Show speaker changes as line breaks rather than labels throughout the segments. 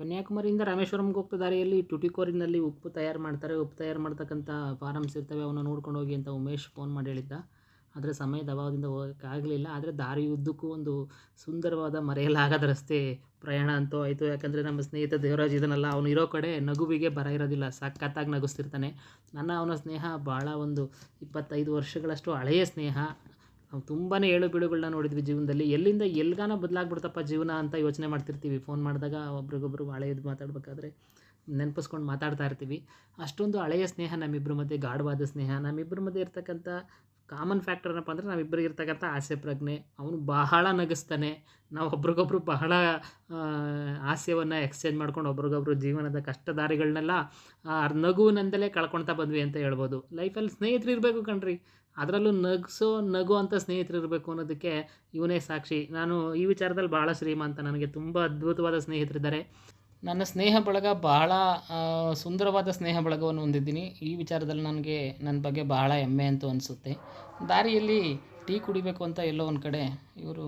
ಕನ್ಯಾಕುಮಾರಿಯಿಂದ ರಾಮೇಶ್ವರಂಗೆ ಹೋಗ್ತಾ ದಾರಿಯಲ್ಲಿ ಟುಟಿಕೋರಿನಲ್ಲಿ ಉಪ್ಪು ತಯಾರು ಮಾಡ್ತಾರೆ. ಉಪ್ಪು ತಯಾರು ಮಾಡ್ತಕ್ಕಂಥ ಫಾರಮ್ಸ್ ಇರ್ತವೆ ಅವನ್ನ ನೋಡ್ಕೊಂಡು ಹೋಗಿ ಅಂತ ಉಮೇಶ್ ಫೋನ್ ಮಾಡಿ ಹೇಳಿದ್ದ. ಆದರೆ ಸಮಯದ ಅಭಾವದಿಂದ ಹೋಗೋಕ್ಕಾಗಲಿಲ್ಲ ಆದರೆ ದಾರಿ ಉದ್ದಕ್ಕೂ ಒಂದು ಸುಂದರವಾದ ಮರೆಯಲಾಗದ ರಸ್ತೆ ಪ್ರಯಾಣ ಅಂತೂ ಆಯಿತು. ಯಾಕಂದರೆ ನಮ್ಮ ಸ್ನೇಹಿತ ದೇವರಾಜ್ ಇದನ್ನಲ್ಲ ಅವನು ಇರೋ ಕಡೆ ನಗುವಿಗೆ ಬರ ಇರೋದಿಲ್ಲ. ಸಖತ್ತಾಗಿ ನಗುಸ್ತಿರ್ತಾನೆ. ನನ್ನ, ಅವನ ಸ್ನೇಹ ಭಾಳ ಒಂದು ಇಪ್ಪತ್ತೈದು ವರ್ಷಗಳಷ್ಟು ಹಳೆಯ ಸ್ನೇಹ. ನಾವು ತುಂಬಾ ಏಳು ಬೀಳುಗಳನ್ನ ನೋಡಿದ್ವಿ ಜೀವನದಲ್ಲಿ. ಎಲ್ಲಿಂದ ಎಲ್ಗಾನ ಬದಲಾಗ್ಬಿಡ್ತಪ್ಪ ಜೀವನ ಅಂತ ಯೋಚನೆ ಮಾಡ್ತಿರ್ತೀವಿ. ಫೋನ್ ಮಾಡಿದಾಗ ಒಬ್ರಿಗೊಬ್ರು ಹಳೆಯದು ಮಾತಾಡಬೇಕಾದ್ರೆ ನೆನಪಿಸ್ಕೊಂಡು ಮಾತಾಡ್ತಾ ಇರ್ತೀವಿ. ಅಷ್ಟೊಂದು ಹಳೆಯ ಸ್ನೇಹ ನಮ್ಮಿಬ್ಬರ ಮಧ್ಯೆ, ಗಾಢವಾದ ಸ್ನೇಹ ನಮ್ಮಿಬ್ಬರ ಮಧ್ಯೆ ಇರ್ತಕ್ಕಂಥ ಕಾಮನ್ ಫ್ಯಾಕ್ಟರ್ ಏನಪ್ಪ ಅಂದರೆ ನಾವಿಬ್ಬರಿಗೆ ಇರ್ತಕ್ಕಂಥ ಆಸೆ, ಪ್ರಜ್ಞೆ. ಅವನು ಬಹಳ ನಗಿಸ್ತಾನೆ. ನಾವು ಒಬ್ರಿಗೊಬ್ರು ಬಹಳ ಹಾಸ್ಯವನ್ನು ಎಕ್ಸ್ಚೇಂಜ್ ಮಾಡ್ಕೊಂಡು ಒಬ್ರಿಗೊಬ್ರು ಜೀವನದ ಕಷ್ಟದಾರಿಗಳನ್ನೆಲ್ಲ ನಗುವಿನಿಂದಲೇ ಕಳ್ಕೊಳ್ತಾ ಬಂದ್ವಿ ಅಂತ ಹೇಳ್ಬೋದು. ಲೈಫಲ್ಲಿ ಸ್ನೇಹಿತರು ಇರಬೇಕು ಕಣ್ರಿ. ಅದರಲ್ಲೂ ನಗಿಸೋ, ನಗು ಅಂತ ಸ್ನೇಹಿತರು ಇರಬೇಕು ಅನ್ನೋದಕ್ಕೆ ಇವನೇ ಸಾಕ್ಷಿ. ನಾನು ಈ ವಿಚಾರದಲ್ಲಿ ಭಾಳ ಶ್ರೀಮಂತ. ನನಗೆ ತುಂಬ ಅದ್ಭುತವಾದ ಸ್ನೇಹಿತರಿದ್ದಾರೆ. ನನ್ನ ಸ್ನೇಹ ಬಳಗ ಬಹಳ ಸುಂದರವಾದ ಸ್ನೇಹ ಬಳಗವನ್ನು ಹೊಂದಿದ್ದೀನಿ. ಈ ವಿಚಾರದಲ್ಲಿ ನನಗೆ, ನನ್ನ ಬಗ್ಗೆ ಬಹಳ ಹೆಮ್ಮೆ ಅಂತೂ ಅನಿಸುತ್ತೆ. ದಾರಿಯಲ್ಲಿ ಟೀ ಕುಡಿಬೇಕು ಅಂತ ಎಲ್ಲೋ ಒಂದು ಕಡೆ ಇವರು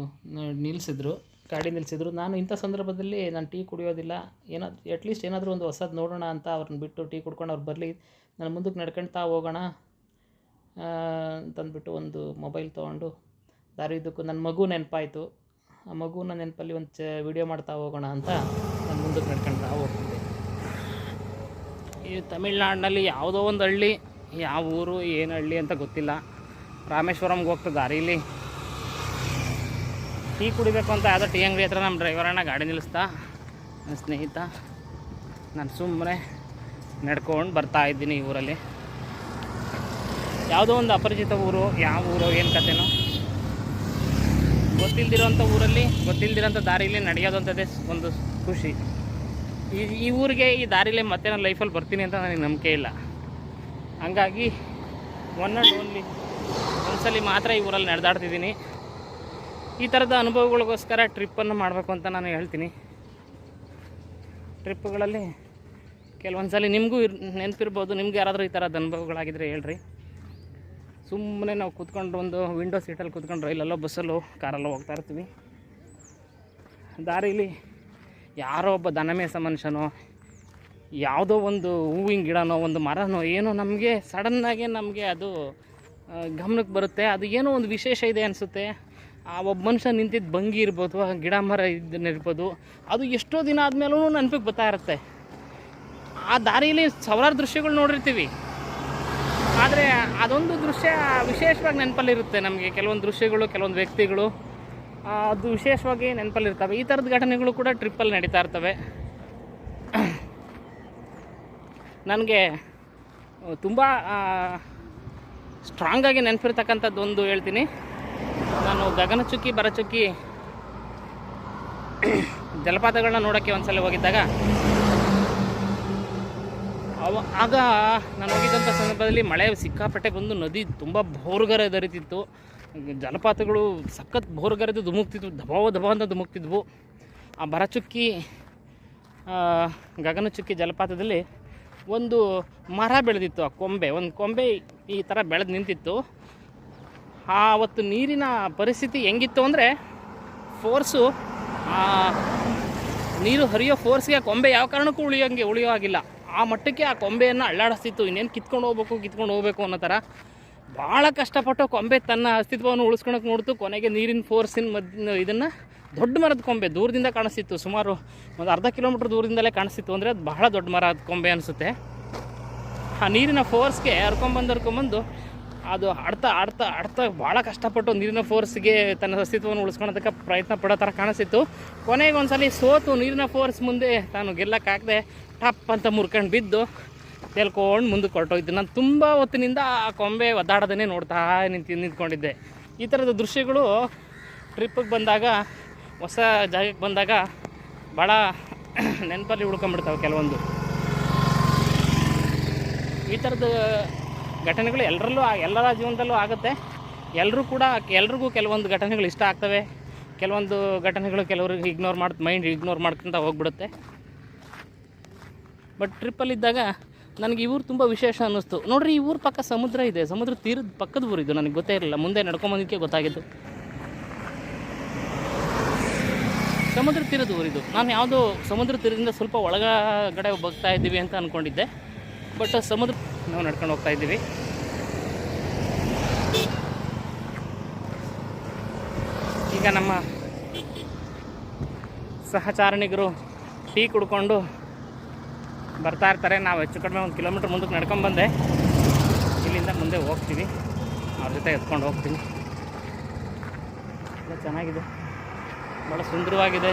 ನಿಲ್ಲಿಸಿದ್ರು ಗಾಡಿ ನಿಲ್ಲಿಸಿದ್ರು ನಾನು ಇಂಥ ಸಂದರ್ಭದಲ್ಲಿ ನಾನು ಟೀ ಕುಡಿಯೋದಿಲ್ಲ. ಏನಾದ್ರು ಅಟ್ಲೀಸ್ಟ್ ಏನಾದರೂ ಒಂದು ಹೊಸದು ನೋಡೋಣ ಅಂತ ಅವ್ರನ್ನ ಬಿಟ್ಟು ಟೀ ಕುಡ್ಕೊಂಡು ಅವ್ರು ಬರಲಿ. ನನ್ನ ಮುಂದಕ್ಕೆ ನಡ್ಕೊಳ್ತಾ ಹೋಗೋಣ ಅಂತಂದ್ಬಿಟ್ಟು ಒಂದು ಮೊಬೈಲ್ ತೊಗೊಂಡು ದಾರಿ ಇದ್ದಕ್ಕೂ ನನ್ನ ಮಗು ನೆನಪಾಯಿತು. ಆ ಮಗುನ ನೆನಪಲ್ಲಿ ಒಂದು ಚ ವಿಡಿಯೋ ಮಾಡ್ತಾ ಹೋಗೋಣ ಅಂತ. ಮುಂದಕ್ಕೆ ನಾವು ಹೋಗ್ತಿದ್ದೆ. ಈ ತಮಿಳ್ನಾಡಿನಲ್ಲಿ ಯಾವುದೋ ಒಂದು ಹಳ್ಳಿ, ಯಾವ ಊರು, ಏನು ಹಳ್ಳಿ ಅಂತ ಗೊತ್ತಿಲ್ಲ. ರಾಮೇಶ್ವರಂಗೆ ಹೋಗ್ತಾ ದಾರೀಲಿ ಟೀ ಕುಡಿಬೇಕು ಅಂತ ಯಾವುದೋ ಟೀ ಅಂಗಡಿ ಹತ್ರ ನಮ್ಮ ಡ್ರೈವರ್ ಅಣ್ಣ ಗಾಡಿ ನಿಲ್ಲಿಸ್ತಾ, ನನ್ನ ಸ್ನೇಹಿತ, ನಾನು ಸುಮ್ಮನೆ ನಡ್ಕೊಂಡು ಬರ್ತಾ ಇದ್ದೀನಿ ಈ ಊರಲ್ಲಿ. ಯಾವುದೋ ಒಂದು ಅಪರಿಚಿತ ಊರು, ಯಾವ ಊರು, ಏನು ಕತೆನೋ. ಗೊತ್ತಿಲ್ದಿರೋಂಥ ಊರಲ್ಲಿ, ಗೊತ್ತಿಲ್ದಿರೋಂಥ ದಾರಿಲಿ ನಡೆಯೋದಂಥದ್ದೇ ಒಂದು ಖುಷಿ. ಈ ಈ ಊರಿಗೆ, ಈ ದಾರಿಲೇ ಮತ್ತೆ ನಾನು ಲೈಫಲ್ಲಿ ಬರ್ತೀನಿ ಅಂತ ನನಗೆ ನಂಬಿಕೆ ಇಲ್ಲ. ಹಂಗಾಗಿ ಒನ್ ಆ್ಯಂಡ್ ಓನ್ಲಿ ಒಂದ್ಸಲಿ ಮಾತ್ರ ಈ ಊರಲ್ಲಿ ನಡೆದಾಡ್ತಿದ್ದೀನಿ. ಈ ಥರದ ಅನುಭವಗಳಿಗೋಸ್ಕರ ಟ್ರಿಪ್ಪನ್ನು ಮಾಡಬೇಕು ಅಂತ ನಾನು ಹೇಳ್ತೀನಿ. ಟ್ರಿಪ್ಗಳಲ್ಲಿ ಕೆಲವೊಂದು ಸಲ ನಿಮಗೂ ಇರ್, ನೆನಪಿರ್ಬೋದು, ನಿಮ್ಗೆ ಯಾರಾದರೂ ಈ ಥರದ ಅನುಭವಗಳಾಗಿದ್ದರೆ ಹೇಳ್ರಿ. ಸುಮ್ಮನೆ ನಾವು ಕೂತ್ಕೊಂಡು ಒಂದು ವಿಂಡೋ ಸೀಟಲ್ಲಿ ಕೂತ್ಕೊಂಡು ರೈಲಲ್ಲೋ ಬಸ್ಸಲ್ಲೋ ಕಾರಲ್ಲೋ ಹೋಗ್ತಾ ಇರ್ತೀವಿ. ದಾರೀಲಿ ಯಾರೋ ಒಬ್ಬ ದನಮೇಸ ಮನುಷ್ಯನೋ, ಯಾವುದೋ ಒಂದು ಹೂವಿನ ಗಿಡನೋ, ಒಂದು ಮರನೋ, ಏನೋ ನಮಗೆ ಸಡನ್ನಾಗೆ ನಮಗೆ ಅದು ಗಮನಕ್ಕೆ ಬರುತ್ತೆ. ಅದು ಏನೋ ಒಂದು ವಿಶೇಷ ಇದೆ ಅನಿಸುತ್ತೆ. ಆ ಒಬ್ಬ ಮನುಷ್ಯ ನಿಂತಿದ್ದ ಭಂಗಿ ಇರ್ಬೋದು, ಆ ಗಿಡ ಮರ ಇರ್ಬೋದು, ಅದು ಎಷ್ಟೋ ದಿನ ಆದಮೇಲೂ ನೆನಪಿಗೆ ಬರ್ತಾ ಇರುತ್ತೆ. ಆ ದಾರಿಯಲ್ಲಿ ಸಾವಿರಾರು ದೃಶ್ಯಗಳು ನೋಡಿರ್ತೀವಿ. ಆದರೆ ಅದೊಂದು ದೃಶ್ಯ ವಿಶೇಷವಾಗಿ ನೆನಪಲ್ಲಿರುತ್ತೆ ನಮಗೆ. ಕೆಲವೊಂದು ದೃಶ್ಯಗಳು, ಕೆಲವೊಂದು ವ್ಯಕ್ತಿಗಳು ಅದು ವಿಶೇಷವಾಗಿ ನೆನಪಲ್ಲಿರ್ತವೆ ಈ ಥರದ ಘಟನೆಗಳು ಕೂಡ ಟ್ರಿಪ್ಪಲ್ಲಿ ನಡೀತಾ ಇರ್ತವೆ. ನನಗೆ ತುಂಬ ಸ್ಟ್ರಾಂಗಾಗಿ ನೆನಪಿರ್ತಕ್ಕಂಥದ್ದು ಒಂದು ಹೇಳ್ತೀನಿ. ನಾನು ಗಗನಚುಕ್ಕಿ ಬರಚುಕ್ಕಿ ಜಲಪಾತಗಳನ್ನ ನೋಡೋಕ್ಕೆ ಒಂದ್ಸಲ ಹೋಗಿದ್ದಾಗ, ಅವ, ಆಗ ನಾನು ಹೋಗಿದ್ದಂಥ ಸಂದರ್ಭದಲ್ಲಿ ಮಳೆ ಸಿಕ್ಕಾಪಟ್ಟೆ ಬಂದು ನದಿ ತುಂಬ ಭೋರ್ಗರೆ ದರಿತಿತ್ತು ಜಲಪಾತಗಳು ಸಖತ್ ಬೋರ್ಗರೆದು ಧುಮುಕ್ತಿದ್ವು ದಬಾವ ದಬಾವ ಅಂತ ಧುಮುಕ್ತಿದ್ವು. ಆ ಬರಚುಕ್ಕಿ ಗಗನಚುಕ್ಕಿ ಜಲಪಾತದಲ್ಲಿ ಒಂದು ಮರ ಬೆಳೆದಿತ್ತು, ಆ ಕೊಂಬೆ. ಒಂದು ಕೊಂಬೆ ಈ ಥರ ಬೆಳೆದು ನಿಂತಿತ್ತು. ಆವತ್ತು ನೀರಿನ ಪರಿಸ್ಥಿತಿ ಹೆಂಗಿತ್ತು ಅಂದರೆ ಫೋರ್ಸು ನೀರು ಹರಿಯೋ ಫೋರ್ಸ್ಗೆ ಆ ಕೊಂಬೆ ಯಾವ ಕಾರಣಕ್ಕೂ ಉಳಿಯೋಂಗೆ, ಉಳಿಯೋ ಆಗಿಲ್ಲ ಆ ಮಟ್ಟಕ್ಕೆ ಆ ಕೊಂಬೆಯನ್ನು ಅಳ್ಳಾಡಿಸ್ತಿತ್ತು. ಇನ್ನೇನು ಕಿತ್ಕೊಂಡು ಹೋಗ್ಬೇಕು ಕಿತ್ಕೊಂಡು ಹೋಗ್ಬೇಕು ಅನ್ನೋ ಥರ ಭಾಳ ಕಷ್ಟಪಟ್ಟು ಕೊಂಬೆ ತನ್ನ ಅಸ್ತಿತ್ವವನ್ನು ಉಳಿಸ್ಕೊಳಕ್ಕೆ ನೋಡ್ತು. ಕೊನೆಗೆ ನೀರಿನ ಫೋರ್ಸಿನ ಮಧ್ಯ ಇದನ್ನು ದೊಡ್ಡ ಮರದ ಕೊಂಬೆ ದೂರದಿಂದ ಕಾಣಿಸ್ತಿತ್ತು. ಸುಮಾರು ಒಂದು ಅರ್ಧ ಕಿಲೋಮೀಟ್ರ್ ದೂರದಿಂದಲೇ ಕಾಣಿಸ್ತಿತ್ತು ಅಂದರೆ ಅದು ಬಹಳ ದೊಡ್ಡ ಮರದ ಕೊಂಬೆ ಅನಿಸುತ್ತೆ. ಆ ನೀರಿನ ಫೋರ್ಸ್ಗೆ ಹರ್ಕೊಂಬಂದು ಹರ್ಕೊಂಬಂದು ಅದು ಆಡ್ತಾ ಆಡ್ತಾ ಆಡ್ತಾ ಭಾಳ ಕಷ್ಟಪಟ್ಟು ನೀರಿನ ಫೋರ್ಸ್ಗೆ ತನ್ನ ಅಸ್ತಿತ್ವವನ್ನು ಉಳಿಸ್ಕೊಳೋದಕ್ಕೆ ಪ್ರಯತ್ನ ಪಡೋ ಥರ ಕಾಣಿಸ್ತಿತ್ತು. ಕೊನೆಗೆ ಒಂದ್ಸಲಿ ಸೋತು ನೀರಿನ ಫೋರ್ಸ್ ಮುಂದೆ ತಾನು ಗೆಲ್ಲಕ್ಕಾಗದೆ ಟಪ್ ಅಂತ ಮುರ್ಕೊಂಡು ಬಿದ್ದು ತೇಲ್ಕೊಂಡು ಮುಂದಕ್ಕೆ ಹೊರಟೋಗಿದ್ದೆ ನಾನು ತುಂಬ ಹೊತ್ತಿನಿಂದ ಆ ಕೊಂಬೆ ಒದ್ದಾಡೋದನ್ನೇ ನೋಡ್ತಾ ನಿಂತು, ನಿಂತ್ಕೊಂಡಿದ್ದೆ. ಈ ಥರದ ದೃಶ್ಯಗಳು ಟ್ರಿಪ್ಪಿಗೆ ಬಂದಾಗ, ಹೊಸ ಜಾಗಕ್ಕೆ ಬಂದಾಗ ಭಾಳ ನೆನಪಲ್ಲಿ ಉಳ್ಕೊಂಬಿಡ್ತಾವೆ ಕೆಲವೊಂದು. ಈ ಥರದ ಘಟನೆಗಳು ಎಲ್ಲರಲ್ಲೂ ಎಲ್ಲರ ಜೀವನದಲ್ಲೂ ಆಗುತ್ತೆ. ಎಲ್ಲರೂ ಕೂಡ, ಎಲ್ರಿಗೂ ಕೆಲವೊಂದು ಘಟನೆಗಳು ಇಷ್ಟ ಆಗ್ತವೆ. ಕೆಲವೊಂದು ಘಟನೆಗಳು ಕೆಲವ್ರಿಗೆ ಇಗ್ನೋರ್ ಮಾಡಿ ಮೈಂಡ್ ಇಗ್ನೋರ್ ಮಾಡ್ಕೊಂತ ಹೋಗ್ಬಿಡುತ್ತೆ. ಬಟ್ ಟ್ರಿಪ್ಪಲ್ಲಿದ್ದಾಗ ನನಗೆ ಈ ಊರು ತುಂಬ ವಿಶೇಷ ಅನ್ನಿಸ್ತು. ನೋಡ್ರಿ, ಈ ಊರು ಪಕ್ಕ ಸಮುದ್ರ ಇದೆ. ಸಮುದ್ರ ತೀರದ ಪಕ್ಕದ ಊರು ಇದು. ನನಗೆ ಗೊತ್ತೇ ಇರಲಿಲ್ಲ. ಮುಂದೆ ನಡ್ಕೊಂಬಂದಕ್ಕೆ ಗೊತ್ತಾಗಿದ್ದು.
ಸಮುದ್ರ ತೀರದ ಊರಿದು ನಾನು ಯಾವುದೋ ಸಮುದ್ರ ತೀರದಿಂದ ಸ್ವಲ್ಪ ಒಳಗಡೆ ಹೋಗ್ತಾ ಇದ್ದೀವಿ ಅಂತ ಅಂದ್ಕೊಂಡಿದ್ದೆ ಬಟ್ ಸಮುದ್ರ ನಾವು ನಡ್ಕೊಂಡು ಹೋಗ್ತಾ ಇದ್ದೀವಿ. ಈಗ ನಮ್ಮ ಸಹಚಾರಣಿಗರು ಟೀ ಕುಡ್ಕೊಂಡು ಬರ್ತಾ ಇರ್ತಾರೆ. ನಾವು ಹೆಚ್ಚು ಕಡಿಮೆ ಒಂದು ಕಿಲೋಮೀಟ್ರ್ ಮುಂದಕ್ಕೆ ನಡ್ಕೊಂಡು ಬಂದೆ. ಇಲ್ಲಿಂದ ಮುಂದೆ ಹೋಗ್ತೀವಿ. ಅವ್ರ ಜೊತೆ ಎತ್ಕೊಂಡು ಹೋಗ್ತೀನಿ. ಎಲ್ಲ ಚೆನ್ನಾಗಿದೆ. ಭಾಳ ಸುಂದರವಾಗಿದೆ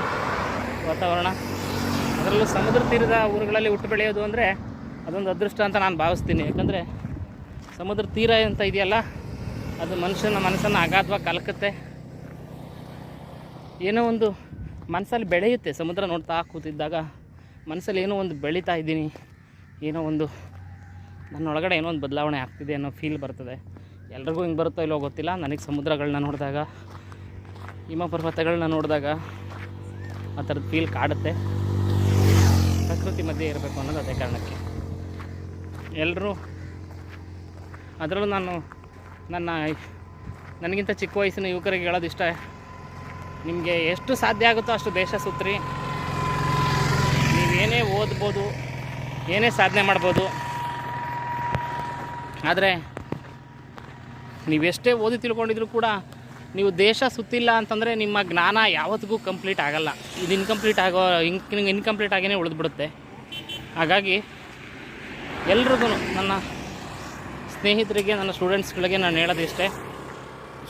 ವಾತಾವರಣ. ಅದರಲ್ಲೂ ಸಮುದ್ರ ತೀರದ ಊರುಗಳಲ್ಲಿ ಹುಟ್ಟು ಬೆಳೆಯೋದು ಅಂದರೆ ಅದೊಂದು ಅದೃಷ್ಟ ಅಂತ ನಾನು ಭಾವಿಸ್ತೀನಿ. ಯಾಕಂದರೆ ಸಮುದ್ರ ತೀರ ಅಂತ ಇದೆಯಲ್ಲ, ಅದು ಮನುಷ್ಯನ ಮನಸ್ಸನ್ನು ಅಗಾಧವಾಗಿ ಕಲಕುತ್ತೆ. ಏನೋ ಒಂದು ಮನಸ್ಸಲ್ಲಿ ಬೆಳೆಯುತ್ತೆ. ಸಮುದ್ರ ನೋಡ್ತಾ ಕೂತಿದ್ದಾಗ ಮನಸ್ಸಲ್ಲಿ ಏನೋ ಒಂದು ಬೆಳೀತಾ ಇದ್ದೀನಿ. ಏನೋ ಒಂದು ನನ್ನೊಳಗಡೆ ಏನೋ ಒಂದು ಬದಲಾವಣೆ ಆಗ್ತಿದೆ ಅನ್ನೋ ಫೀಲ್ ಬರ್ತದೆ. ಎಲ್ರಿಗೂ ಹಿಂಗೆ ಬರುತ್ತೋ ಇಲ್ಲೋ ಗೊತ್ತಿಲ್ಲ. ನನಗೆ ಸಮುದ್ರಗಳನ್ನ ನೋಡಿದಾಗ ಹಿಮ ಪರ್ವತಗಳನ್ನ ನೋಡಿದಾಗ ಆ ಥರದ ಫೀಲ್ ಕಾಡುತ್ತೆ. ಪ್ರಕೃತಿ ಮಧ್ಯೆ ಇರಬೇಕು ಅನ್ನೋದು ಅದೇ ಕಾರಣಕ್ಕೆ. ಎಲ್ಲರೂ ಅದರಲ್ಲೂ ನಾನು ನನ್ನ ನನಗಿಂತ ಚಿಕ್ಕ ವಯಸ್ಸಿನ ಯುವಕರಿಗೆ ಹೇಳೋದು ಇಷ್ಟ ನಿಮಗೆ ಎಷ್ಟು ಸಾಧ್ಯ ಆಗುತ್ತೋ ಅಷ್ಟು ದೇಶ ಸುತ್ರಿ. ನೀವೇನೇ ಓದ್ಬೋದು, ಏನೇ ಸಾಧನೆ ಮಾಡ್ಬೋದು, ಆದರೆ ನೀವೆಷ್ಟೇ ಓದಿ ತಿಳ್ಕೊಂಡಿದ್ರು ಕೂಡ ನೀವು ದೇಶ ಸುತ್ತಿಲ್ಲ ಅಂತಂದರೆ ನಿಮ್ಮ ಜ್ಞಾನ ಯಾವತ್ತಿಗೂ ಕಂಪ್ಲೀಟ್ ಆಗಲ್ಲ. ಇದು ಇನ್ಕಂಪ್ಲೀಟ್ ಆಗೋ ಇನ್ ಇನ್ಕಂಪ್ಲೀಟ್ ಆಗಿಯೇ ಉಳಿದ್ಬಿಡುತ್ತೆ. ಹಾಗಾಗಿ ಎಲ್ರಿಗೂ ನನ್ನ ಸ್ನೇಹಿತರಿಗೆ, ನನ್ನ ಸ್ಟೂಡೆಂಟ್ಸ್ಗಳಿಗೆ ನಾನು ಹೇಳೋದು ಇಷ್ಟೇ.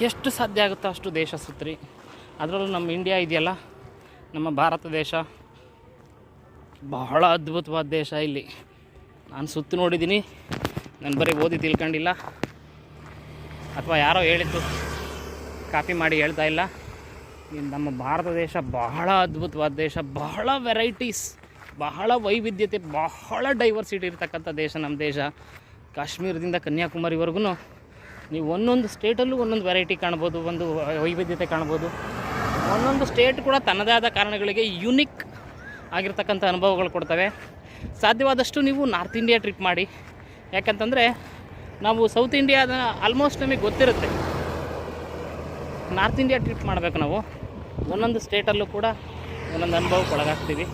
ಎಷ್ಟು ಸಾಧ್ಯ ಆಗುತ್ತೋ ಅಷ್ಟು ದೇಶ ಸುತ್ತರಿ ಅದರಲ್ಲೂ ನಮ್ಮ ಇಂಡಿಯಾ ಇದೆಯಲ್ಲ, ನಮ್ಮ ಭಾರತ ದೇಶ. ಬಹಳ ಅದ್ಭುತವಾದ ದೇಶ ಇಲ್ಲಿ. ನಾನು ಸುತ್ತು ನೋಡಿದ್ದೀನಿ ನಾನು ಬರೀ ಓದಿ ತಿಳ್ಕೊಂಡಿಲ್ಲ. ಅಥವಾ ಯಾರೋ ಹೇಳಿದ್ದು ಕಾಪಿ ಮಾಡಿ ಹೇಳ್ತಾ ಇಲ್ಲ. ನಮ್ಮ ಭಾರತ ದೇಶ ಬಹಳ ಅದ್ಭುತವಾದ ದೇಶ, ಬಹಳ ವೆರೈಟೀಸ್ ಬಹಳ ವೈವಿಧ್ಯತೆ, ಬಹಳ ಡೈವರ್ಸಿಟಿ ಇರ್ತಕ್ಕಂಥ ದೇಶ ನಮ್ಮ ದೇಶ. ಕಾಶ್ಮೀರದಿಂದ ಕನ್ಯಾಕುಮಾರಿವರೆಗೂ ನೀವು ಒಂದೊಂದು ಸ್ಟೇಟಲ್ಲೂ ಒಂದೊಂದು ವೆರೈಟಿ ಕಾಣ್ಬೋದು, ಒಂದು ವೈವಿಧ್ಯತೆ ಕಾಣ್ಬೋದು. ಒಂದೊಂದು ಸ್ಟೇಟ್ ಕೂಡ ತನ್ನದೇ ಆದ ಕಾರಣಗಳಿಗೆ ಯುನಿಕ್ ಆಗಿರ್ತಕ್ಕಂಥ ಅನುಭವಗಳು ಕೊಡ್ತವೆ. ಸಾಧ್ಯವಾದಷ್ಟು ನೀವು ನಾರ್ತ್ ಇಂಡಿಯಾ ಟ್ರಿಪ್ ಮಾಡಿ. ಯಾಕಂತಂದರೆ ನಾವು ಸೌತ್ ಇಂಡಿಯಾದ ಆಲ್ಮೋಸ್ಟ್ ನಮಗೆ ಗೊತ್ತಿರುತ್ತೆ. ನಾರ್ತ್ ಇಂಡಿಯಾ ಟ್ರಿಪ್ ಮಾಡಬೇಕು ನಾವು. ಒಂದೊಂದು ಸ್ಟೇಟಲ್ಲೂ ಕೂಡ ಒಂದೊಂದು ಅನುಭವಕ್ಕೆ ಒಳಗಾಗ್ತೀವಿ.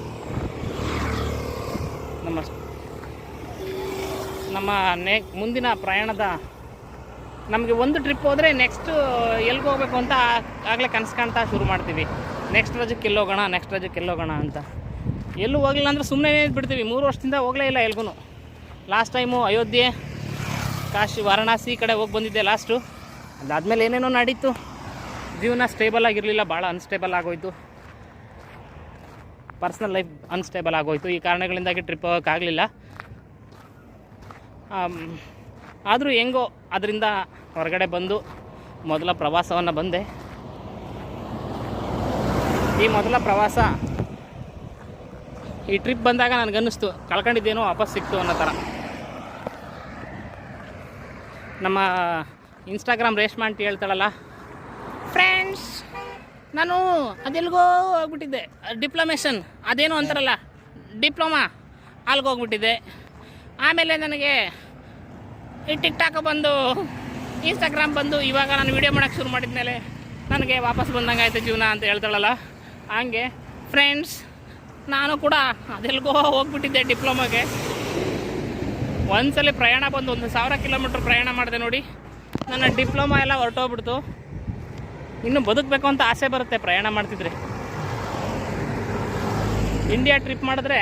ನಮ್ಮ ನಮ್ಮ ನೆ, ಮುಂದಿನ ಪ್ರಯಾಣದ ನಮಗೆ ಒಂದು ಟ್ರಿಪ್ ಹೋದರೆ ನೆಕ್ಸ್ಟು ಎಲ್ಲಿಗೆ ಹೋಗ್ಬೇಕು ಅಂತ ಆಗಲೇ ಕನಸು ಕಾಣ್ತಾ ಶುರು ಮಾಡ್ತೀವಿ. ನೆಕ್ಸ್ಟ್ ರಜಕ್ಕೆ ಎಲ್ಲೋಗೋಣ ನೆಕ್ಸ್ಟ್ ರಜಕ್ಕೆ ಎಲ್ಲೋಗೋಣ ಅಂತ. ಎಲ್ಲೂ ಹೋಗಲಿಲ್ಲ ಅಂದರೆ ಸುಮ್ಮನೆ ಬಿಡ್ತೀವಿ. ಮೂರು ವರ್ಷದಿಂದ ಹೋಗಲೇ ಇಲ್ಲ ಎಲ್ಗೂ ಲಾಸ್ಟ್ ಟೈಮು ಅಯೋಧ್ಯೆ, ಕಾಶಿ, ವಾರಣಾಸಿ ಕಡೆ ಹೋಗಿ ಬಂದಿದ್ದೆ ಲಾಸ್ಟು ಅದಾದಮೇಲೆ ಏನೇನೋ ನಡೀತು. ಜೀವನ ಸ್ಟೇಬಲ್ ಆಗಿರಲಿಲ್ಲ ಭಾಳ ಅನ್ಸ್ಟೇಬಲ್ ಆಗೋಯ್ತು. ಪರ್ಸ್ನಲ್ ಲೈಫ್ ಅನ್ಸ್ಟೇಬಲ್ ಆಗೋಯ್ತು. ಈ ಕಾರಣಗಳಿಂದಾಗಿ ಟ್ರಿಪ್ ಹೋಗೋಕ್ಕಾಗಲಿಲ್ಲ ಆದರೂ ಹೆಂಗೋ ಅದರಿಂದ ಹೊರಗಡೆ ಬಂದು ಮೊದಲ ಪ್ರವಾಸವನ್ನು ಬಂದೆ. ಈ ಮೊದಲ ಪ್ರವಾಸ ಈ ಟ್ರಿಪ್ ಬಂದಾಗ ನನಗನ್ನಿಸ್ತು, ಕಳ್ಕೊಂಡಿದ್ದೇನೋ ವಾಪಸ್ ಸಿಕ್ತು ಅನ್ನೋ ಥರ. ನಮ್ಮ ಇನ್ಸ್ಟಾಗ್ರಾಮ್ ರೇಷ್ಮಾ ಅಂತ ಹೇಳ್ತಾಳಲ್ಲ. ಫ್ರೆಂಡ್ಸ್ ನಾನು ಅದೆಲ್ಗೋ ಹೋಗ್ಬಿಟ್ಟಿದ್ದೆ. ಡಿಪ್ಲೊಮೇಷನ್ ಅದೇನು ಅಂತಾರಲ್ಲ ಡಿಪ್ಲೊಮಾ ಹೋಗ್ಬಿಟ್ಟಿದ್ದೆ. ಆಮೇಲೆ ನನಗೆ ಈ ಟಿಕ್ ಟಾಕ್ ಬಂದು ಇನ್ಸ್ಟಾಗ್ರಾಮ್ ಬಂದು ಇವಾಗ ನಾನು ವೀಡಿಯೋ ಮಾಡೋಕ್ಕೆ ಶುರು ಮಾಡಿದ್ಮೇಲೆ ನನಗೆ ವಾಪಸ್ ಬಂದಂಗೆ ಆಯಿತು ಜೀವನ ಅಂತ ಹೇಳ್ತಾಳಲ್ಲ. ಹಾಗೆ ಫ್ರೆಂಡ್ಸ್ ನಾನು ಕೂಡ ಅದೆಲ್ಗೋ ಹೋಗ್ಬಿಟ್ಟಿದ್ದೆ ಡಿಪ್ಲೊಮಾಗೆ. ಒಂದ್ಸಲ ಪ್ರಯಾಣ ಬಂದು ಒಂದು ಸಾವಿರ ಕಿಲೋಮೀಟ್ರ್ ಪ್ರಯಾಣ ಮಾಡಿದೆ ನೋಡಿ. ನನ್ನ ಡಿಪ್ಲೊಮಾ ಎಲ್ಲ ಹೊರಟೋಗ್ಬಿಡ್ತು. ಇನ್ನು ಬದುಕಬೇಕು ಅಂತ ಆಸೆ ಬರುತ್ತೆ ಪ್ರಯಾಣ ಮಾಡ್ತಿದ್ರೆ. ಇಂಡಿಯಾ ಟ್ರಿಪ್ ಮಾಡಿದ್ರೆ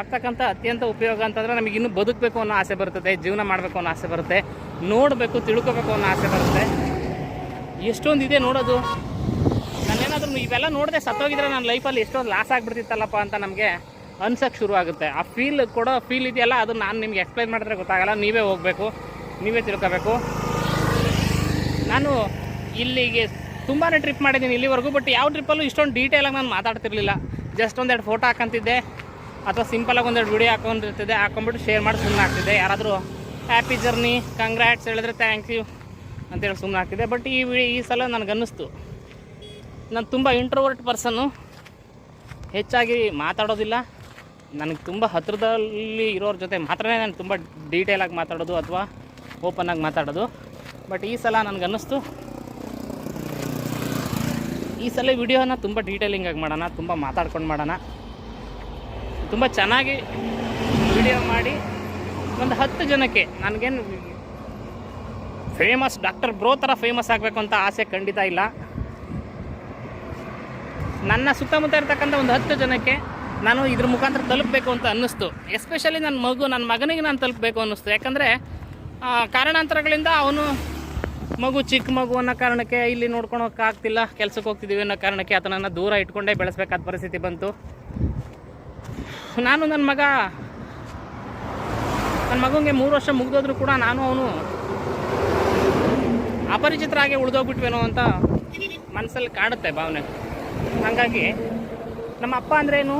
ಆಗ್ತಕ್ಕಂಥ ಅತ್ಯಂತ ಉಪಯೋಗ ಅಂತಂದರೆ ನಮಗೆ ಇನ್ನೂ ಬದುಕಬೇಕು ಅನ್ನೋ ಆಸೆ ಬರ್ತದೆ ಜೀವನ ಮಾಡಬೇಕು ಅನ್ನೋ ಆಸೆ ಬರುತ್ತೆ, ನೋಡಬೇಕು, ತಿಳ್ಕೋಬೇಕು ಅನ್ನೋ ಆಸೆ ಬರುತ್ತೆ. ಎಷ್ಟೊಂದಿದೆ ನೋಡೋದು. ನಾನೇನಾದ್ರೂ ಇವೆಲ್ಲ ನೋಡಿದೆ ಸತ್ತೋಗಿದ್ರೆ ನನ್ನ ಲೈಫಲ್ಲಿ ಎಷ್ಟೊಂದು ಲಾಸ್ ಆಗಿಬಿಡ್ತಿತ್ತಲ್ಲಪ್ಪ ಅಂತ ನಮಗೆ ಅನ್ಸಕ್ಕೆ ಶುರು ಆಗುತ್ತೆ ಆ ಫೀಲ್ ಕೊಡೋ ಫೀಲ್ ಇದೆಯಲ್ಲ ಅದು ನಾನು ನಿಮ್ಗೆ ಎಕ್ಸ್ಪ್ಲೈನ್ ಮಾಡಿದ್ರೆ ಗೊತ್ತಾಗಲ್ಲ. ನೀವೇ ಹೋಗಬೇಕು, ನೀವೇ ತಿಳ್ಕೋಬೇಕು. ನಾನು ಇಲ್ಲಿಗೆ ತುಂಬಾ ಟ್ರಿಪ್ ಮಾಡಿದ್ದೀನಿ ಇಲ್ಲಿವರೆಗೂ ಬಟ್ ಯಾವ ಟ್ರಿಪ್ಪಲ್ಲೂ ಇಷ್ಟೊಂದು ಡೀಟೇಲಾಗಿ ನಾನು ಮಾತಾಡ್ತಿರ್ಲಿಲ್ಲ. ಜಸ್ಟ್ ಒಂದೆರಡು ಫೋಟೋ ಹಾಕಂತಿದ್ದೆ, ಅಥವಾ ಸಿಂಪಲಾಗಿ ಒಂದೆರಡು ವಿಡಿಯೋ ಹಾಕೊಂಡಿರ್ತಿದ್ದೆ, ಹಾಕೊಂಡ್ಬಿಟ್ಟು ಶೇರ್ ಮಾಡಿ ಸುಮ್ಮನೆ ಆಗ್ತಿದ್ದೆ. ಯಾರಾದರೂ ಹ್ಯಾಪಿ ಜರ್ನಿ ಕಂಗ್ರ್ಯಾಟ್ಸ್ ಹೇಳಿದ್ರೆ ಥ್ಯಾಂಕ್ ಯು ಅಂತೇಳಿ ಸುಮ್ಮನೆ ಆಗ್ತಿದ್ದೆ. ಬಟ್ ಈ ಈ ಸಲ ನನಗನ್ನಿಸ್ತು. ನಾನು ತುಂಬ ಇಂಟ್ರೋವರ್ಟ್ ಪರ್ಸನ್ನು ಹೆಚ್ಚಾಗಿ ಮಾತಾಡೋದಿಲ್ಲ. ನನಗೆ ತುಂಬ ಹತ್ತಿರದಲ್ಲಿ ಇರೋರ ಜೊತೆ ಮಾತ್ರ ನಾನು ತುಂಬ ಡೀಟೇಲಾಗಿ ಮಾತಾಡೋದು ಅಥವಾ ಓಪನ್ನಾಗಿ ಮಾತಾಡೋದು. ಬಟ್ ಈ ಸಲ ನನಗನ್ನಿಸ್ತು, ಈ ಸಲ ವಿಡಿಯೋನ ತುಂಬ ಡೀಟೇಲಿಂಗಾಗಿ ಮಾಡೋಣ, ತುಂಬ ಮಾತಾಡ್ಕೊಂಡು ಮಾಡೋಣ. ತುಂಬ ಚೆನ್ನಾಗಿ ವಿಡಿಯೋ ಮಾಡಿ ಒಂದು ಹತ್ತು ಜನಕ್ಕೆ ನನಗೇನು ಫೇಮಸ್ ಡಾಕ್ಟರ್ ಬ್ರೋ ಥರ ಫೇಮಸ್ ಆಗಬೇಕು ಅಂತ ಆಸೆ ಖಂಡಿತ ಇಲ್ಲ. ನನ್ನ ಸುತ್ತಮುತ್ತ ಇರ್ತಕ್ಕಂಥ ಒಂದು ಹತ್ತು ಜನಕ್ಕೆ ನಾನು ಇದ್ರ ಮುಖಾಂತರ ತಲುಪಬೇಕು ಅಂತ ಅನ್ನಿಸ್ತು. ಎಸ್ಪೆಷಲಿ ನನ್ನ ಮಗು ನನ್ನ ಮಗನಿಗೆ ನಾನು ತಲುಪಬೇಕು ಅನ್ನಿಸ್ತು. ಯಾಕಂದರೆ ಕಾರಣಾಂತರಗಳಿಂದ ಅವನು ಮಗು ಚಿಕ್ಕ ಮಗು ಅನ್ನೋ ಕಾರಣಕ್ಕೆ ಇಲ್ಲಿ ನೋಡ್ಕೊಳೋಕ್ಕಾಗ್ತಿಲ್ಲ ಕೆಲಸಕ್ಕೆ ಹೋಗ್ತಿದ್ದೀವಿ ಅನ್ನೋ ಕಾರಣಕ್ಕೆ ಆತನನ್ನು ದೂರ ಇಟ್ಕೊಂಡೇ ಬೆಳೆಸಬೇಕಾದ ಪರಿಸ್ಥಿತಿ ಬಂತು. ನಾನು ನನ್ನ ಮಗ ನನ್ನ ಮಗನಿಗೆ ಮೂರು ವರ್ಷ ಮುಗಿದೋದ್ರೂ ಕೂಡ ನಾನು ಅವನು ಅಪರಿಚಿತರಾಗಿ ಉಳಿದೋಗ್ಬಿಟ್ವೇನೋ ಅಂತ ಮನಸ್ಸಲ್ಲಿ ಕಾಡುತ್ತೆ ಭಾವನೆ. ಹಾಗಾಗಿ ನಮ್ಮ ಅಪ್ಪ ಅಂದ್ರೇನು?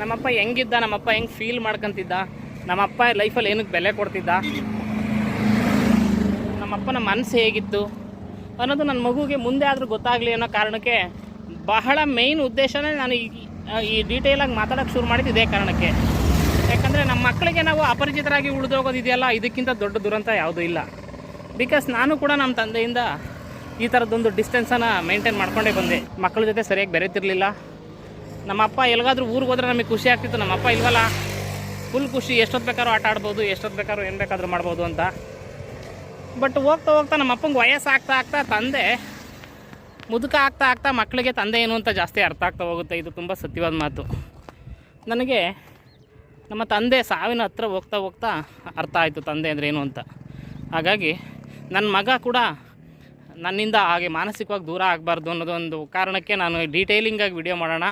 ನಮ್ಮಪ್ಪ ಹೆಂಗಿದ್ದ, ನಮ್ಮಪ್ಪ ಹೆಂಗೆ ಫೀಲ್ ಮಾಡ್ಕೊಂತಿದ್ದ, ನಮ್ಮಪ್ಪ ಲೈಫಲ್ಲಿ ಏನಕ್ಕೆ ಬೆಲೆ ಕೊಡ್ತಿದ್ದ? ನಮ್ಮಪ್ಪನ ಮನಸ್ಸು ಹೇಗಿತ್ತು? ಅನ್ನೋದು ನನ್ನ ಮಗುಗೆ ಮುಂದೆ ಆದರೂ ಗೊತ್ತಾಗಲಿ ಅನ್ನೋ ಕಾರಣಕ್ಕೆ ಬಹಳ ಮೇಯ್ನ್ ಉದ್ದೇಶನೇ ನಾನು ಈ ಈ ಡೀಟೇಲಾಗಿ ಮಾತಾಡೋಕ್ಕೆ ಶುರು ಮಾಡಿದ್ದು ಇದೇ ಕಾರಣಕ್ಕೆ. ಯಾಕಂದರೆ ನಮ್ಮ ಮಕ್ಕಳಿಗೆ ನಾವು ಅಪರಿಚಿತರಾಗಿ ಉಳಿದೋಗೋದಿದೆಯಲ್ಲ, ಇದಕ್ಕಿಂತ ದೊಡ್ಡ ದುರಂತ ಯಾವುದೂ ಇಲ್ಲ. ಬಿಕಾಸ್ ನಾನು ಕೂಡ ನಮ್ಮ ತಂದೆಯಿಂದ ಈ ಥರದ್ದೊಂದು ಡಿಸ್ಟೆನ್ಸನ್ನು ಮೇಂಟೈನ್ ಮಾಡ್ಕೊಂಡೇ ಬಂದೆ. ಮಕ್ಕಳ ಜೊತೆ ಸರಿಯಾಗಿ ಬೆರೆತಿರಲಿಲ್ಲ. ನಮ್ಮ ಅಪ್ಪ ಎಲ್ಲಿಗಾದ್ರೂ ಊರಿಗೆ ಹೋದ್ರೆ ನಮಗೆ ಖುಷಿ ಆಗ್ತಿತ್ತು. ನಮ್ಮ ಅಪ್ಪ ಇಲ್ವಲ್ಲ? ಫುಲ್ ಖುಷಿ. ಎಷ್ಟೊತ್ತು ಬೇಕಾದ್ರೂ ಆಟ ಆಡ್ಬೋದು ಎಷ್ಟೊತ್ತು ಬೇಕಾದ್ರೂ ಏನು ಬೇಕಾದ್ರೂ ಮಾಡ್ಬೋದು ಅಂತ. ಬಟ್ ಹೋಗ್ತಾ ಹೋಗ್ತಾ ನಮ್ಮ ಅಪ್ಪಂಗೆ ವಯಸ್ಸು ಆಗ್ತಾ ಆಗ್ತಾ ತಂದೆ, ಮುದುಕ ಆಗ್ತಾ ಆಗ್ತಾ ಮಕ್ಕಳಿಗೆ ತಂದೆ ಏನು ಅಂತ ಜಾಸ್ತಿ ಅರ್ಥ ಆಗ್ತಾ ಹೋಗುತ್ತೆ. ಇದು ತುಂಬ ಸತ್ಯವಾದ ಮಾತು. ನನಗೆ ನಮ್ಮ ತಂದೆ ಸಾವಿನ ಹತ್ರ ಹೋಗ್ತಾ ಹೋಗ್ತಾ ಅರ್ಥ ಆಯಿತು. ತಂದೆ ಅಂದರೆ ಏನು ಅಂತ. ಹಾಗಾಗಿ ನನ್ನ ಮಗ ಕೂಡ ನನ್ನಿಂದ ಹಾಗೆ ಮಾನಸಿಕವಾಗಿ ದೂರ ಆಗಬಾರ್ದು ಅನ್ನೋದೊಂದು ಕಾರಣಕ್ಕೆ ನಾನು ಡೀಟೇಲಿಂಗಾಗಿ ವಿಡಿಯೋ ಮಾಡೋಣ.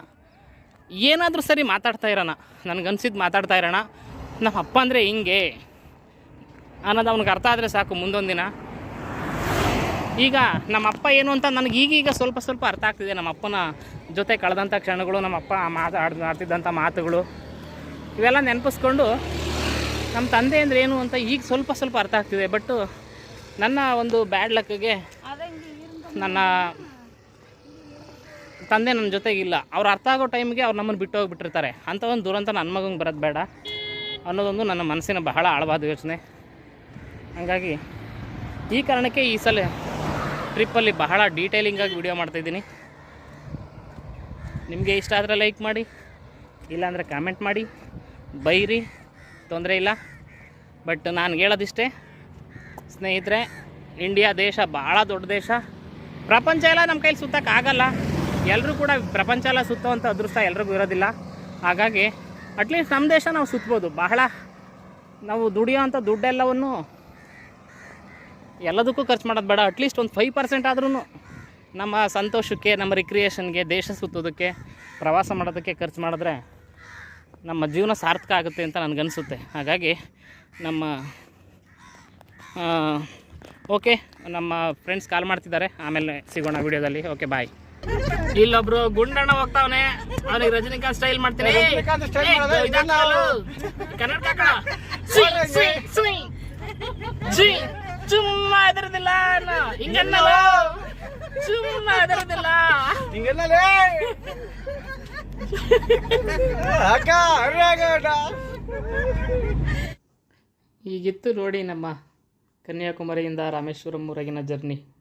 ಏನಾದರೂ ಸರಿ ಮಾತಾಡ್ತಾ ಇರೋಣ. ನನಗನ್ಸಿದ್ದು ಮಾತಾಡ್ತಾ ಇರೋಣ. ನಮ್ಮ ಅಪ್ಪ ಅಂದರೆ ಹಿಂಗೆ. ಅನ್ನೋದು ಅವ್ನಿಗೆ ಅರ್ಥ ಆದರೆ ಸಾಕು ಮುಂದೊಂದು ದಿನ. ಈಗ ನಮ್ಮ ಅಪ್ಪ ಏನು ಅಂತ ನನಗೆ ಈಗೀಗ ಸ್ವಲ್ಪ ಸ್ವಲ್ಪ ಅರ್ಥ ಆಗ್ತಿದೆ ನಮ್ಮ ಅಪ್ಪನ ಜೊತೆ ಕಳೆದಂಥ ಕ್ಷಣಗಳು ನಮ್ಮ ಅಪ್ಪ ಮಾತಾಡ್ ಆಡ್ತಿದ್ದಂಥ ಮಾತುಗಳು. ಇವೆಲ್ಲ ನೆನಪಿಸ್ಕೊಂಡು ನಮ್ಮ ತಂದೆ ಅಂದರೆ ಏನು ಅಂತ ಈಗ ಸ್ವಲ್ಪ ಸ್ವಲ್ಪ ಅರ್ಥ ಆಗ್ತಿದೆ. ಬಟ್ಟು ನನ್ನ ಒಂದು ಬ್ಯಾಡ್ ಲಕ್ಕಿಗೆ ನನ್ನ ತಂದೆ ನನ್ನ ಜೊತೆಗಿಲ್ಲ ಅವ್ರು ಅರ್ಥ ಆಗೋ ಟೈಮ್ಗೆ ಅವ್ರು ನಮ್ಮನ್ನು ಬಿಟ್ಟು ಹೋಗಿಬಿಟ್ಟಿರ್ತಾರೆ. ಅಂಥ ಒಂದು ದುರಂತ ನನ್ನ ಮಗಂಗೆ ಬರೋದು ಬೇಡ. ಅನ್ನೋದೊಂದು ನನ್ನ ಮನಸ್ಸಿನ ಬಹಳ ಆಳವಾದ ಯೋಚನೆ. ಹಾಗಾಗಿ ಈ ಕಾರಣಕ್ಕೆ ಈ ಸಲ ಟ್ರಿಪ್ಪಲ್ಲಿ ಬಹಳ ಡೀಟೇಲಿಂಗಾಗಿ ವಿಡಿಯೋ ಮಾಡ್ತಾಯಿದ್ದೀನಿ ನಿಮಗೆ ಇಷ್ಟ ಆದರೆ ಲೈಕ್ ಮಾಡಿ, ಇಲ್ಲಾಂದರೆ ಕಾಮೆಂಟ್ ಮಾಡಿ. ಬೈರಿ, ತೊಂದರೆ ಇಲ್ಲ. ಬಟ್ ನಾನು ಹೇಳೋದಿಷ್ಟೇ, ಸ್ನೇಹಿತರೆ ಇಂಡಿಯಾ ದೇಶ ಭಾಳ ದೊಡ್ಡ ದೇಶ. ಪ್ರಪಂಚ ಎಲ್ಲ ನಮ್ಮ ಕೈಲಿ ಸುತ್ತಕ್ಕಾಗಲ್ಲ. ಎಲ್ಲರೂ ಕೂಡ ಪ್ರಪಂಚ ಎಲ್ಲ ಸುತ್ತುವಂಥ ಅದೃಷ್ಟ ಎಲ್ರಿಗೂ ಇರೋದಿಲ್ಲ. ಹಾಗಾಗಿ ಅಟ್ಲೀಸ್ಟ್ ನಮ್ಮ ದೇಶ ನಾವು ಸುತ್ಬೋದು. ಬಹಳ ನಾವು ದುಡಿಯೋ ಅಂಥ ದುಡ್ಡೆಲ್ಲವನ್ನು ಎಲ್ಲದಕ್ಕೂ ಖರ್ಚು ಮಾಡೋದು ಬೇಡ. ಅಟ್ಲೀಸ್ಟ್ ಒಂದು ಫೈವ್ ಪರ್ಸೆಂಟ್ ಆದ್ರೂ ನಮ್ಮ ಸಂತೋಷಕ್ಕೆ, ನಮ್ಮ ರಿಕ್ರಿಯೇಷನ್ಗೆ ದೇಶ ಸುತ್ತೋದಕ್ಕೆ, ಪ್ರವಾಸ ಮಾಡೋದಕ್ಕೆ ಖರ್ಚು ಮಾಡಿದ್ರೆ ನಮ್ಮ ಜೀವನ ಸಾರ್ಥಕ ಆಗುತ್ತೆ ಅಂತ ನನಗನ್ಸುತ್ತೆ. ಹಾಗಾಗಿ ನಮ್ಮ ಓಕೆ ನಮ್ಮ ಫ್ರೆಂಡ್ಸ್ ಕಾಲ್ ಮಾಡ್ತಿದ್ದಾರೆ. ಆಮೇಲೆ ಸಿಗೋಣ ವಿಡಿಯೋದಲ್ಲಿ. ಓಕೆ ಬಾಯ್ ಇಲ್ಲೊಬ್ರು ಗುಂಡಣ್ಣ ಹೋಗ್ತಾವನೆ. ಅವನಿಗೆ ರಜನಿಕಾಂತ್ ಸ್ಟೈಲ್ ಮಾಡ್ತೀನಿ. ಸುಮ್ಮ ಹಿಂಗನ್ನಲ್ಲ
ಅಕ್ಕ
ಈಗಿತ್ತು ನೋಡಿ ನಮ್ಮ ಕನ್ಯಾಕುಮಾರಿಯಿಂದ ರಾಮೇಶ್ವರಂ ಊರಾಗಿನ ಜರ್ನಿ.